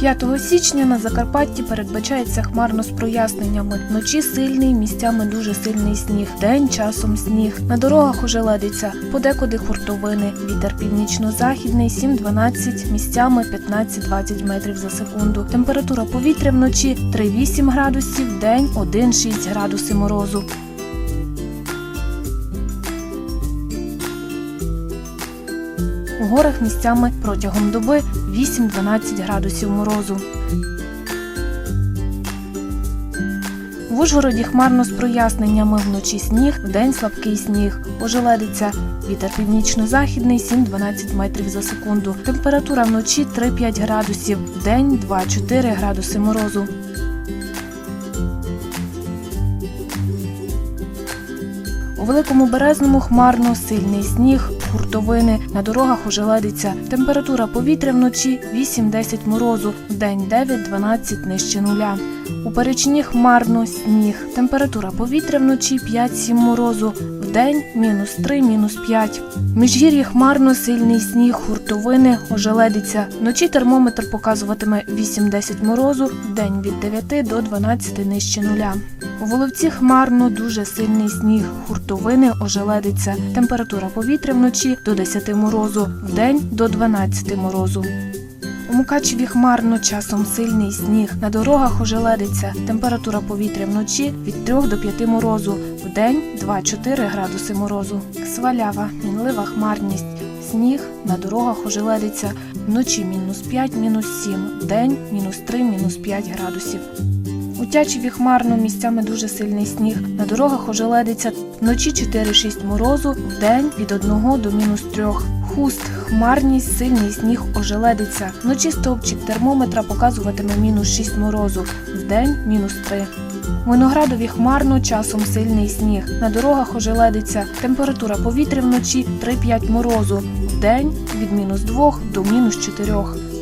5 січня на Закарпатті передбачається хмарно з проясненнями. Вночі сильний, місцями дуже сильний сніг. День часом сніг. На дорогах ожеледиться, подекуди хуртовини. Вітер північно-західний 7-12, місцями 15-20 метрів за секунду. Температура повітря вночі 3-8 градусів, день 1-6 градуси морозу. У горах місцями протягом доби 8-12 градусів морозу. В Ужгороді хмарно з проясненнями вночі сніг, вдень слабкий сніг. Ожеледиться. Вітер північно-західний 7-12 метрів за секунду. Температура вночі 3-5 градусів, вдень 2-4 градуси морозу. У великому березному хмарно, сильний сніг, хуртовини, на дорогах ожеледиться. Температура повітря вночі 8-10 морозу, вдень 9-12 нижче нуля. У перечині хмарно, сніг. Температура повітря вночі 5-7 морозу, вдень мінус 3, мінус 5. В Міжгір'ї хмарно, сильний сніг, хуртовини, ожеледиться. Вночі термометр показуватиме 8-10 морозу, вдень від 9 до 12 нижче нуля. У Воловці хмарно, дуже сильний сніг, хуртовини, ожеледиться. Температура повітря вночі до 10 морозу, вдень до 12 морозу. У Мукачеві хмарно, часом сильний сніг. На дорогах ожеледиться. Температура повітря вночі від 3 до 5 морозу, вдень 2-4 градуси морозу. Свалява, мінлива хмарність. Сніг на дорогах ожеледиться. Вночі мінус 5, мінус 7, вдень мінус 3, мінус 5 градусів. У Тячеві хмарно, місцями дуже сильний сніг. На дорогах ожеледиться вночі 4-6 морозу, вдень від 1 до мінус 3. Хуст, хмарність, сильний сніг ожеледиться. Вночі стовпчик термометра показуватиме мінус 6 морозу, вдень мінус 3. У Виноградові хмарно, часом сильний сніг. На дорогах ожеледиться. Температура повітря вночі 3-5 морозу, вдень від мінус 2 до мінус 4.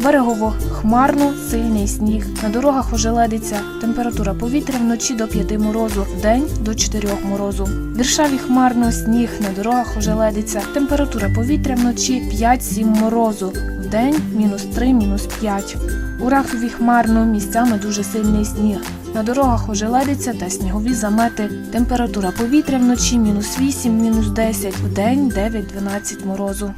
Берегово хмарно, сильний сніг. На дорогах ожеледиться. Температура повітря вночі до 5 морозу, вдень до 4 морозу. В Віршаві хмарно, сніг. На дорогах ожеледиться. Температура повітря вночі 5-7 морозу, вдень мінус 3, мінус 5. У Рахові хмарно, місцями дуже сильний сніг. На дорогах ожеледиться та снігові замети. Температура повітря вночі мінус 8, мінус 10, вдень 9-12 морозу.